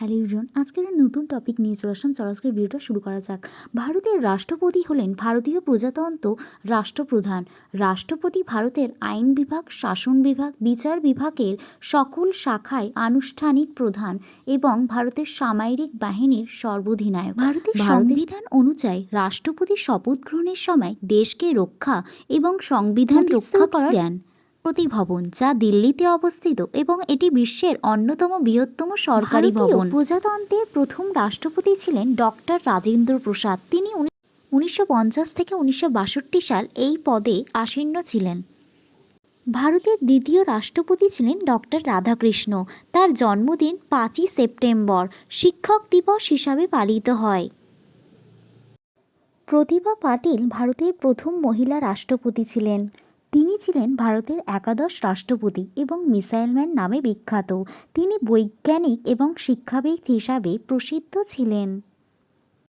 Hello ইউজন আজকের নতুন topic নিয়ে চলে আসলাম। চলো আজকের ভিডিওটা শুরু করা যাক। ভারতের রাষ্ট্রপতি হলেন ভারতীয় প্রজাতন্ত্র রাষ্ট্রপ্রধান। রাষ্ট্রপতি ভারতের আইন বিভাগ শাসন বিভাগ বিচার বিভাগের সকল শাখায় আনুষ্ঠানিক প্রধান এবং ভারতের সামরিক বাহিনীর সর্বাধিনায়ক। ভারতের সংবিধান অনুযায়ী রাষ্ট্রপতি শপথ গ্রহণের সময় দেশকে রক্ষা এবং সংবিধান রক্ষা করার দেন। প্রতি ভবন যা দিল্লিতে অবস্থিত এবং এটি বিশ্বের অন্যতম বৃহত্তম সরকারি ভবন। প্রজাতন্ত্রের প্রথম রাষ্ট্রপতি ছিলেন ডক্টর রাজেন্দ্র প্রসাদ। তিনি উনিশশো পঞ্চাশ থেকে উনিশশো বাষট্টি সাল এই পদে আসীন্য ছিলেন। ভারতের দ্বিতীয় রাষ্ট্রপতি ছিলেন ডক্টর রাধাকৃষ্ণ। তার জন্মদিন পাঁচই সেপ্টেম্বর শিক্ষক দিবস হিসাবে পালিত হয়। প্রতিভা পাটিল ভারতের প্রথম মহিলা রাষ্ট্রপতি ছিলেন। তিনি ছিলেন ভারতের একাদশ রাষ্ট্রপতি এবং মিসাইলম্যান নামে বিখ্যাত। তিনি বৈজ্ঞানিক এবং শিক্ষাবিদ হিসাবে প্রসিদ্ধ ছিলেন।